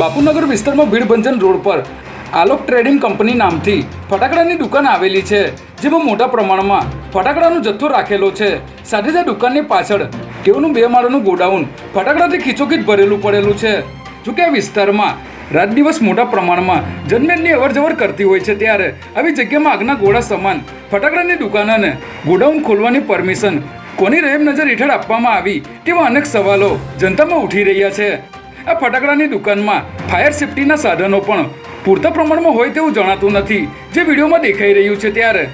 બાપુનગર વિસ્તારમાં ભીડભંજન રોડ પર Alok trading company નામથી ફટાકડાની દુકાન આવેલી છે, જેમાં મોટા પ્રમાણમાં ફટાકડાનો જથ્થો રાખેલો છે. સાથે જ દુકાનની પાછળ તેઓનું બે માળનું ગોડાઉન ફટાકડાથી ખીચોખીચ ભરેલું પડેલું છે. જોકે આ વિસ્તારમાં રાત દિવસ મોટા પ્રમાણમાં જનમેનની અવર જવર કરતી હોય છે, ત્યારે આવી જગ્યામાં આગના ગોળા સમાન ફટાકડાની દુકાનોને ગોડાઉન ખોલવાની પરમિશન કોની રહેમ નજર હેઠળ આપવામાં આવી તેવા અનેક સવાલો જનતામાં ઉઠી રહ્યા છે. આ ફટાકડાની દુકાનમાં ફાયર સેફટીના સાધનો પણ પૂરતા પ્રમાણમાં હોય તેવું જણાતું નથી. જે વિડીયોમાં દેખાઈ રહ્યું છે ત્યારે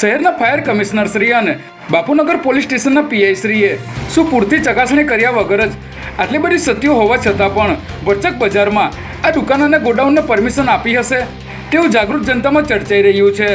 શહેરના ફાયર કમિશનર શ્રી અને બાપુનગર પોલીસ સ્ટેશનના પીઆઈ શ્રીએ શું પૂરતી ચકાસણી કર્યા વગર જ આટલી બધી સત્યો હોવા છતાં પણ ભરચક બજારમાં આ દુકાન અને ગોડાઉનને પરમિશન આપી હશે? તેવું જાગૃત જનતામાં ચર્ચાઈ રહ્યું છે.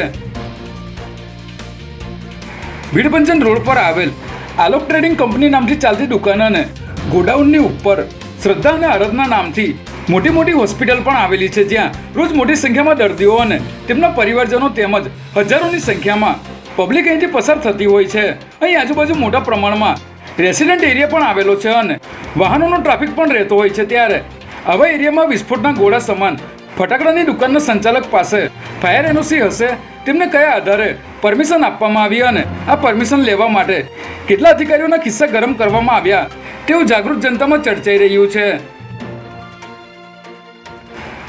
ભીડભંજન રોડ પર આવેલ આલોક ટ્રેડિંગ કંપની નામથી ચાલતી દુકાન અને ગોડાઉનની ઉપર શ્રદ્ધા અને આરાધના નામથી મોટી મોટી હોસ્પિટલ પણ આવેલી છે જ્યાં રોજ મોટી સંખ્યામાં દર્દીઓ અને તેમના પરિવારજનો તેમજ હજારોની સંખ્યામાં પબ્લિક અહીંથી પસાર થતી હોય છે. અહીં આજુબાજુ મોટા પ્રમાણમાં રેસિડેન્ટ એરિયા પણ આવેલો છે અને વાહનોનો ટ્રાફિક પણ રહેતો હોય છે ત્યારે આવા એરિયામાં વિસ્ફોટના ગોળા સમાન ફટાકડાની દુકાનના સંચાલક પાસે ફાયર એનઓસી હશે. તેમને કયા આધારે પરમિશન આપવામાં આવી અને આ પરમિશન લેવા માટે કેટલા અધિકારીઓના કિસ્સા ગરમ કરવામાં આવ્યા તેવું જાગૃત જનતામાં ચર્ચાઈ રહ્યું છે.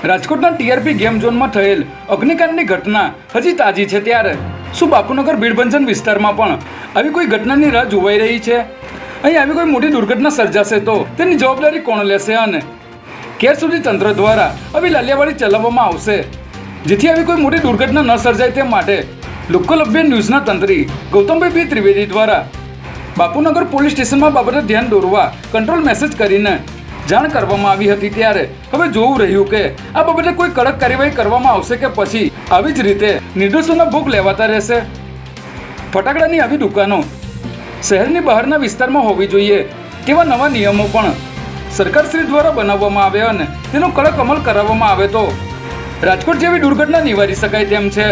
રાજકોટના ટીઆરપી ગેમ ઝોનમાં થયેલ અગ્નિકાંડની ઘટના હજી તાજી છે ત્યારે. શું બાપુનગર ભીડભંજન વિસ્તારમાં પણ આવી કોઈ ઘટનાની રાહ જોવાઈ રહી છે? અહીં આવી કોઈ મોટી દુર્ઘટના સર્જાશે તો તેની જવાબદારી કોણ લેશે અને ક્યાર સુધી તંત્ર દ્વારા આવી લાલિયાવાડી ચલાવવામાં આવશે? જેથી આવી કોઈ મોટી દુર્ઘટના ન સર્જાય તે માટે લોકલ અભિયાન ન્યૂઝના તંત્રી ગૌતમભાઈ બી ત્રિવેદી દ્વારા બાપુનગર પોલીસ સ્ટેશનમાં બાબતે ધ્યાન દોરવા કંટ્રોલ મેસેજ કરીને જાણ કરવામાં આવી હતી ત્યારે હવે જોવું રહ્યું કે આ બાબતે કોઈ કડક કાર્યવાહી કરવામાં આવશે કે પછી આવી જ રીતે નિર્દોષોના ભોગ લેવાતા રહેશે. ફટાકડાની આવી દુકાનો શહેરની બહારના વિસ્તારમાં હોવી જોઈએ તેવા નવા નિયમો પણ સરકારશ્રી દ્વારા બનાવવામાં આવે અને તેનો કડક અમલ કરાવવામાં આવે તો રાજકોટ જેવી દુર્ઘટના નિવારી શકાય તેમ છે.